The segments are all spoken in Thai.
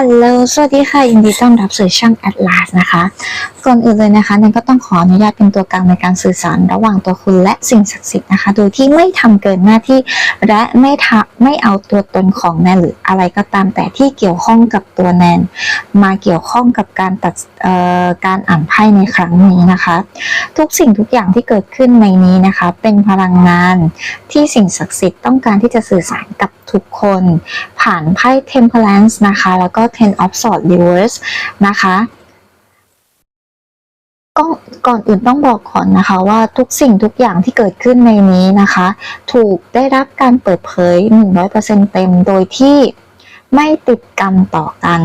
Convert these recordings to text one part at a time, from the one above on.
อัลโหล สวัสดีค่ะ ยินดีต้อนรับสู่ช่อง Atlas นะคะ ก่อนอื่นเลยนะคะนันก็ต้องขออนุญาตเป็นตัวกลางในการสื่อสาร ระหว่างตัวคุณและสิ่งศักดิ์สิทธิ์นะคะ โดยที่ไม่ทำเกินหน้าที่ และไม่ทำไม่เอาตัวตนของแนนหรืออะไรก็ตามแต่ที่เกี่ยวข้องกับตัวแนน มาเกี่ยวข้องกับการตัดการอ่านไพ่ในครั้งนี้นะคะ ทุกสิ่งทุกอย่างที่เกิดขึ้นในนี้นะคะ เป็นพลังงานที่สิ่งศักดิ์สิทธิ์ต้องการที่จะสื่อสารกับ ทุกคน ผ่านไพ่ Temperance นะคะ แล้วก็ Ten of Swords Reverse นะคะก็ก่อนอื่นต้องบอกก่อนนะคะว่าทุกสิ่งทุกอย่างที่เกิดขึ้นในนี้นะคะ ถูกได้รับการเปิดเผย 100%เต็มโดยที่ไม่ติดกรรมต่อกัน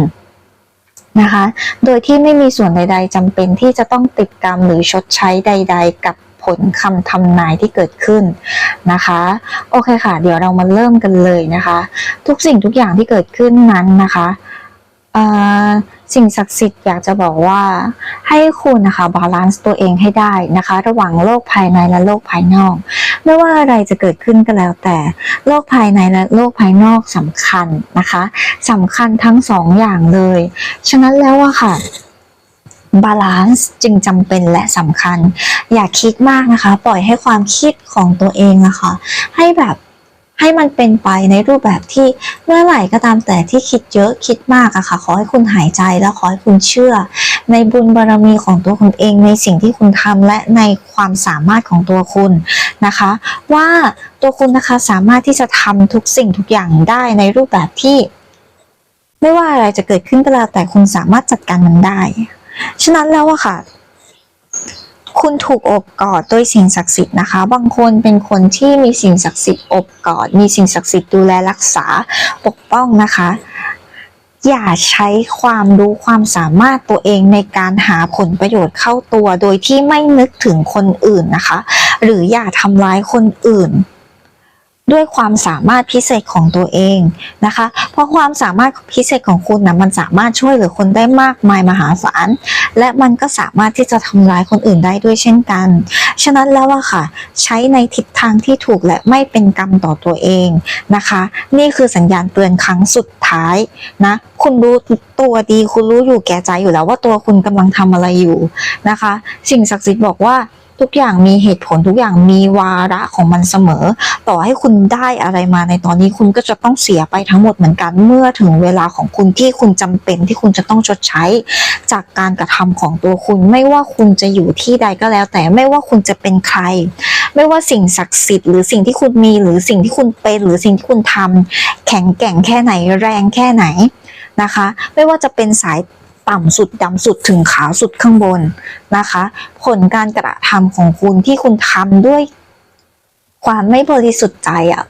นะคะ โดยที่ไม่มีส่วนใด ๆจำเป็นที่จะต้องติดกรรมหรือชดใช้ใด ๆ กับ ผลคำทำนายที่เกิดขึ้นนะคะ โอเคค่ะ เดี๋ยวเรามาเริ่มกันเลยนะคะ ทุกสิ่งทุกอย่างที่เกิดขึ้นนั้นนะคะสิ่งศักดิ์สิทธิ์อยากจะบอกว่าให้คุณนะคะบาลานซ์ตัวเองให้ได้นะคะ ระหว่างโลกภายในและโลกภายนอก ไม่ว่าอะไรจะเกิดขึ้นก็แล้วแต่ โลกภายในและโลกภายนอกสำคัญนะคะสำคัญทั้งสองอย่างเลย ฉะนั้นแล้วอะค่ะ บาลานซ์จึงจำเป็นและสำคัญ อย่าคิดมากนะคะ ปล่อยให้ความคิดของตัวเองอะค่ะให้แบบให้มันเป็นไปในรูปแบบที่เมื่อไหร่ก็ตามแต่ที่คิดเยอะคิดมากอะค่ะ ขอให้คุณหายใจแล้วขอให้คุณเชื่อ ในบุญบารมีของตัวคุณเอง ในสิ่งที่คุณทำและในความสามารถของตัวคุณนะคะ ว่าตัวคุณนะคะสามารถที่จะทำทุกสิ่งทุกอย่างได้ในรูปแบบที่ ไม่ว่าอะไรจะเกิดขึ้นก็แล้วแต่คุณสามารถจัดการมันได้ ฉะนั้นแล้วอะค่ะ คุณถูกอบกอดด้วยสิ่งศักดิ์สิทธิ์นะคะ บางคนเป็นคนที่มีสิ่งศักดิ์สิทธิ์อบกอด มีสิ่งศักดิ์สิทธิ์ดูแลรักษาปกป้องนะคะ อย่าใช้ความรู้ความสามารถตัวเองในการหาผลประโยชน์เข้าตัว โดยที่ไม่นึกถึงคนอื่นนะคะ หรืออย่าทำร้ายคนอื่น ด้วยความสามารถพิเศษของตัวเองนะคะ เพราะความสามารถพิเศษของคุณนะมันสามารถช่วยเหลือคนได้มากมายมหาศาลและมันก็สามารถที่จะทำร้ายคนอื่นได้ด้วยเช่นกัน ฉะนั้นแล้วอะค่ะ ใช้ในทิศทางที่ถูกและไม่เป็นกรรมต่อตัวเองนะคะ นี่คือสัญญาณเตือนครั้งสุดท้ายนะคุณรู้ตัวดีคุณรู้อยู่แก่ใจอยู่แล้วว่าตัวคุณกำลังทำอะไรอยู่นะคะ สิ่งศักดิ์สิทธิ์บอกว่า ทุกอย่างมีเหตุผลทุกอย่างมีวาระของมันเสมอ ต่อให้คุณได้อะไรมาในตอนนี้คุณก็จะต้องเสียไปทั้งหมดเหมือนกัน เมื่อถึงเวลาของคุณที่คุณจำเป็นที่คุณจะต้องชดใช้ จากการกระทำของตัวคุณ ไม่ว่าคุณจะอยู่ที่ใดก็แล้ว แต่ไม่ว่าคุณจะเป็นใคร ไม่ว่าสิ่งศักดิ์สิทธิ์หรือสิ่งที่คุณมีหรือสิ่งที่คุณเป็นหรือสิ่งที่คุณทำแข็งแกร่งแค่ไหนแรงแค่ไหนนะคะ ไม่ว่าจะเป็นสาย ต่ำสุดดำสุดถึงขาวสุดข้างบนนะคะ ผลการกระทำของคุณที่คุณทำด้วยความไม่บริสุทธิ์ใจอะ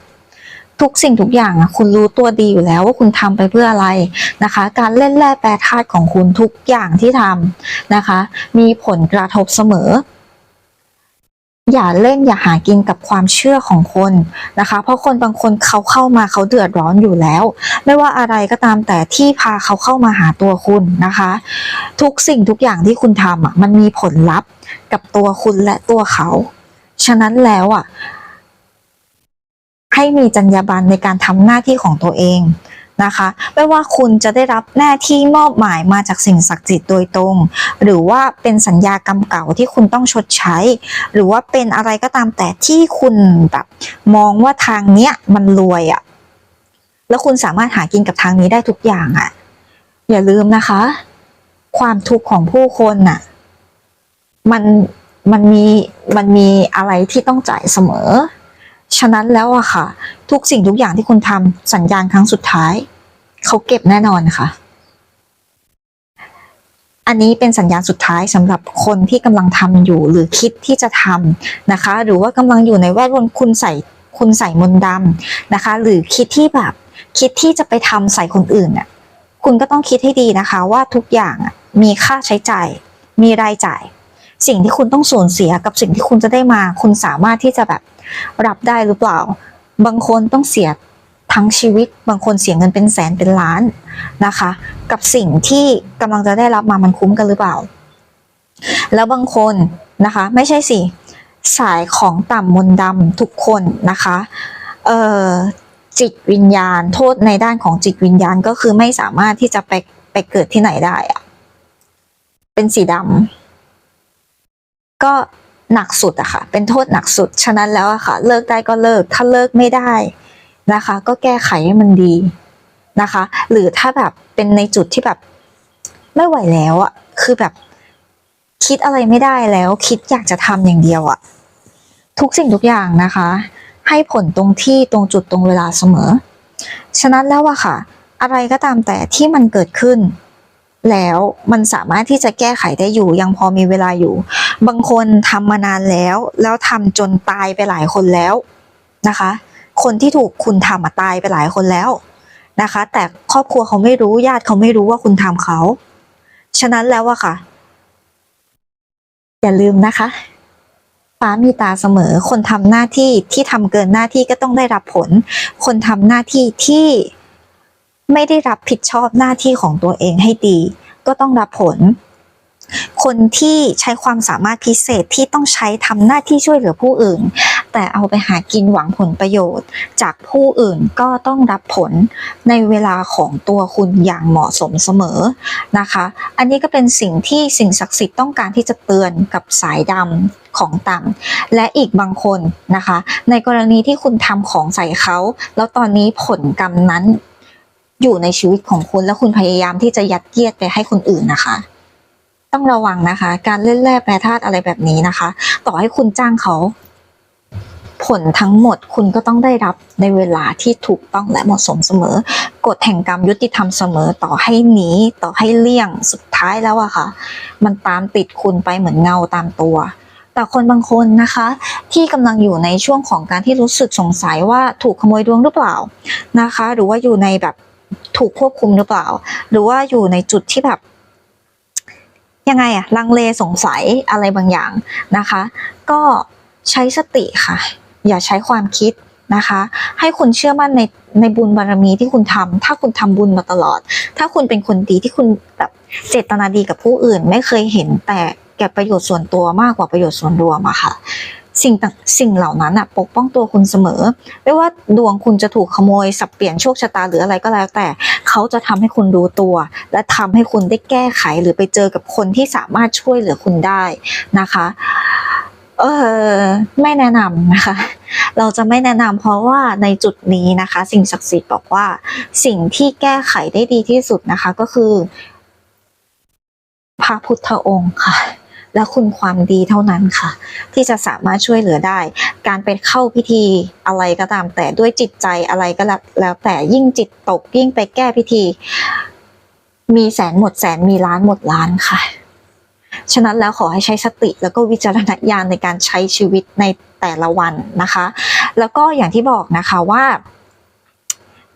ทุกสิ่งทุกอย่างอะคุณรู้ตัวดีอยู่แล้วว่าคุณทำไปเพื่ออะไรนะคะ การเล่นแร่แปรธาตุของคุณทุกอย่างที่ทำนะคะ มีผลกระทบเสมอ อย่าเล่นอย่าหากินกับความเชื่อของคนนะคะ เพราะคนบางคนเขาเข้ามาเขาเดือดร้อนอยู่แล้ว ไม่ว่าอะไรก็ตามแต่ที่พาเขาเข้ามาหาตัวคุณนะคะ ทุกสิ่งทุกอย่างที่คุณทำอะมันมีผลลัพธ์กับตัวคุณและตัวเขา ฉะนั้นแล้วอะให้มีจรรยาบรรณในการทำหน้าที่ของตัวเอง นะคะ ไม่ว่าคุณจะได้รับหน้าที่มอบหมายมาจากสิ่งศักดิ์สิทธิ์โดยตรง หรือว่าเป็นสัญญากรรมเก่าที่คุณต้องชดใช้ หรือว่าเป็นอะไรก็ตามแต่ที่คุณแบบมองว่าทางเนี้ยมันรวยอะ่ะแล้วคุณสามารถหากินกับทางนี้ได้ทุกอย่างอะ่ะ อย่าลืมนะคะ ความทุกข์ของผู้คนน่ะ มันมันมีมันมีอะไรที่ต้องจ่ายเสมอ ฉะนั้นแล้วอะค่ะ ทุกสิ่งทุกอย่างที่คุณทำสัญญาณครั้งสุดท้าย เขาเก็บแน่นอนค่ะ อันนี้เป็นสัญญาณสุดท้ายสำหรับคนที่กำลังทำอยู่หรือคิดที่จะทำนะคะ หรือว่ากำลังอยู่ในแวดวงคุณใส่คุณใส่มนต์ดำนะคะ หรือคิดที่แบบคิดที่จะไปทำใส่คนอื่นน่ะคุณก็ต้องคิดให้ดีนะคะว่าทุกอย่างมีค่าใช้จ่าย มีรายจ่าย สิ่งที่คุณต้องสูญเสียกับสิ่งที่คุณจะได้มา คุณสามารถที่จะแบบรับได้หรือเปล่า บางคนต้องเสียทั้งชีวิต บางคนเสียเงินเป็นแสนเป็นล้านนะคะ กับสิ่งที่กำลังจะได้รับมามันคุ้มกันหรือเปล่า แล้วบางคนนะคะ ไม่ใช่สิสายของต่ำมนดำทุกคนนะคะเอ่อจิตวิญญาณ โทษในด้านของจิตวิญญาณก็คือไม่สามารถที่จะไปไปเกิดที่ไหนได้อะเป็นสีดำ ก็หนักสุดอะค่ะ เป็นโทษหนักสุด ฉะนั้นแล้วอะค่ะ เลิกได้ก็เลิก ถ้าเลิกไม่ได้นะคะ ก็แก้ไขให้มันดีนะคะ หรือถ้าแบบเป็นในจุดที่แบบไม่ไหวแล้วอะคือแบบคิดอะไรไม่ได้แล้ว คิดอยากจะทำอย่างเดียวอะทุกสิ่งทุกอย่างนะคะ ให้ผลตรงที่ตรงจุดตรงเวลาเสมอ ฉะนั้นแล้วอะค่ะ อะไรก็ตามแต่ที่มันเกิดขึ้น แล้วมันสามารถที่จะแก้ไขได้อยู่ ยังพอมีเวลาอยู่ บางคนทำมานานแล้ว แล้วทำจนตายไปหลายคนแล้วนะคะ คนที่ถูกคุณทำอะตายไปหลายคนแล้วนะคะ แต่ครอบครัวเขาไม่รู้ญาติเขาไม่รู้ว่าคุณทำเขา ฉะนั้นแล้วอะค่ะ อย่าลืมนะคะฟ้ามีตาเสมอ คนทำหน้าที่ที่ทำเกินหน้าที่ก็ต้องได้รับผล คนทำหน้าที่ที่ ไม่ได้รับผิดชอบหน้าที่ของตัวเองให้ดี ก็ต้องรับผล คนที่ใช้ความสามารถพิเศษที่ต้องใช้ทำหน้าที่ช่วยเหลือผู้อื่น แต่เอาไปหากินหวังผลประโยชน์ จากผู้อื่นก็ต้องรับผลในเวลาของตัวคุณอย่างเหมาะสมเสมอนะคะ อันนี้ก็เป็นสิ่งที่สิ่งศักดิ์สิทธิ์ต้องการที่จะเตือนกับสายดำของต่ำและอีกบางคนนะคะ ในกรณีที่คุณทำของใส่เขา แล้วตอนนี้ผลกรรมนั้น อยู่ในชีวิตของคุณแล้วคุณพยายามที่จะยัดเยียดไปให้คนอื่นนะคะ ต้องระวังนะคะ การเล่นแร่แปรธาตุอะไรแบบนี้นะคะ ต่อให้คุณจ้างเขา ผลทั้งหมดคุณก็ต้องได้รับในเวลาที่ถูกต้องและเหมาะสมเสมอ กฎแห่งกรรมยุติธรรมเสมอต่อให้หนีต่อให้เลี่ยงสุดท้ายแล้วอะค่ะ มันตามติดคุณไปเหมือนเงาตามตัวแต่คนบางคนนะคะ ที่กำลังอยู่ในช่วงของการที่รู้สึกสงสัยว่าถูกขโมยดวงหรือเปล่านะคะ หรือว่าอยู่ในแบบ ถูกควบคุมหรือเปล่า หรือว่าอยู่ในจุดที่แบบยังไงอะลังเลสงสัยอะไรบางอย่างนะคะ ก็ใช้สติค่ะ อย่าใช้ความคิดนะคะ ให้คุณเชื่อมั่นในในบุญบารมีที่คุณทำถ้าคุณทำบุญมาตลอด ถ้าคุณเป็นคนดีที่คุณแบบเจตนาดีกับผู้อื่น ไม่เคยเห็นแต่แก่ประโยชน์ส่วนตัวมากกว่าประโยชน์ส่วนรวมอะค่ะ สิ่งต่างสิ่งเหล่านั้นอะปกป้องตัวคุณเสมอ ไม่ว่าดวงคุณจะถูกขโมย สับเปลี่ยนโชคชะตาหรืออะไรก็แล้ว แต่เขาจะทำให้คุณรู้ตัว และทำให้คุณได้แก้ไขหรือไปเจอกับคนที่สามารถช่วยเหลือคุณได้นะคะเออไม่แนะนำนะคะ เราจะไม่แนะนำเพราะว่าในจุดนี้นะคะ สิ่งศักดิ์สิทธิ์บอกว่า สิ่งที่แก้ไขได้ดีที่สุดนะคะก็คือ พระพุทธองค์ค่ะ และคุณความดีเท่านั้นค่ะ ที่จะสามารถช่วยเหลือได้ การไปเข้าพิธีอะไรก็ตาม แต่ด้วยจิตใจอะไรก็แล้วแต่ยิ่งจิตตกยิ่งไปแก้พิธี มีแสนหมดแสนมีล้านหมดล้านค่ะ ฉะนั้นแล้วขอให้ใช้สติแล้วก็วิจารณญาณในการใช้ชีวิตในแต่ละวันนะคะ แล้วก็อย่างที่บอกนะคะว่า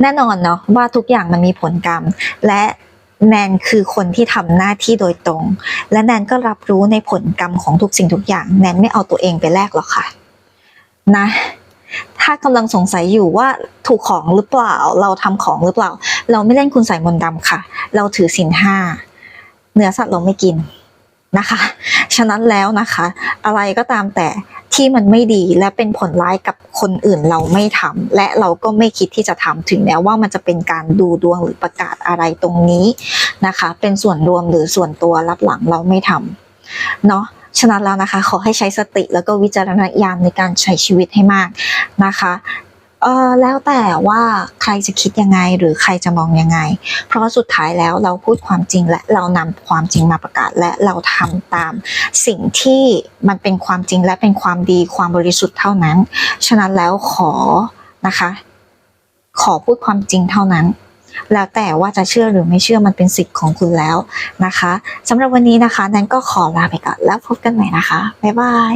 แน่นอนเนาะว่าทุกอย่างมันมีผลกรรม และ แนนคือคนที่ทำหน้าที่โดยตรง และแนนก็รับรู้ในผลกรรมของทุกสิ่งทุกอย่าง แนนไม่เอาตัวเองไปแลกหรอกค่ะ นะ ถ้ากำลังสงสัยอยู่ว่าถูกของหรือเปล่า เราทำของหรือเปล่า เราไม่เล่นคุณใส่มนต์ดำค่ะ เราถือศีลห้า เนื้อสัตว์เราไม่กินนะคะ ฉะนั้นแล้วนะคะ อะไรก็ตามแต่ ที่มันไม่ดีและเป็นผลร้ายกับคนอื่นเราไม่ทำและเราก็ไม่คิดที่จะทำถึงแม้ว่ามันจะเป็นการดูดวงหรือประกาศอะไรตรงนี้นะคะ เป็นส่วนรวมหรือส่วนตัวรับหลังเราไม่ทำเนาะฉะนั้นแล้วนะคะ ขอให้ใช้สติแล้วก็วิจารณญาณในการใช้ชีวิตให้มากนะคะ เออแล้วแต่ว่าใครจะคิดยังไงหรือใครจะมองยังไง เพราะสุดท้ายแล้วเราพูดความจริงและเรานำความจริงมาประกาศ และเราทำตามสิ่งที่มันเป็นความจริงและเป็นความดีความบริสุทธิ์เท่านั้น ฉะนั้นแล้วขอนะคะ ขอพูดความจริงเท่านั้นแล้วแต่ว่าจะเชื่อหรือไม่เชื่อมันเป็นสิทธิ์ของคุณแล้วนะคะสำหรับวันนี้นะคะแนนก็ขอลาไปก่อนแล้วพบกันใหม่นะคะ บ๊ายบาย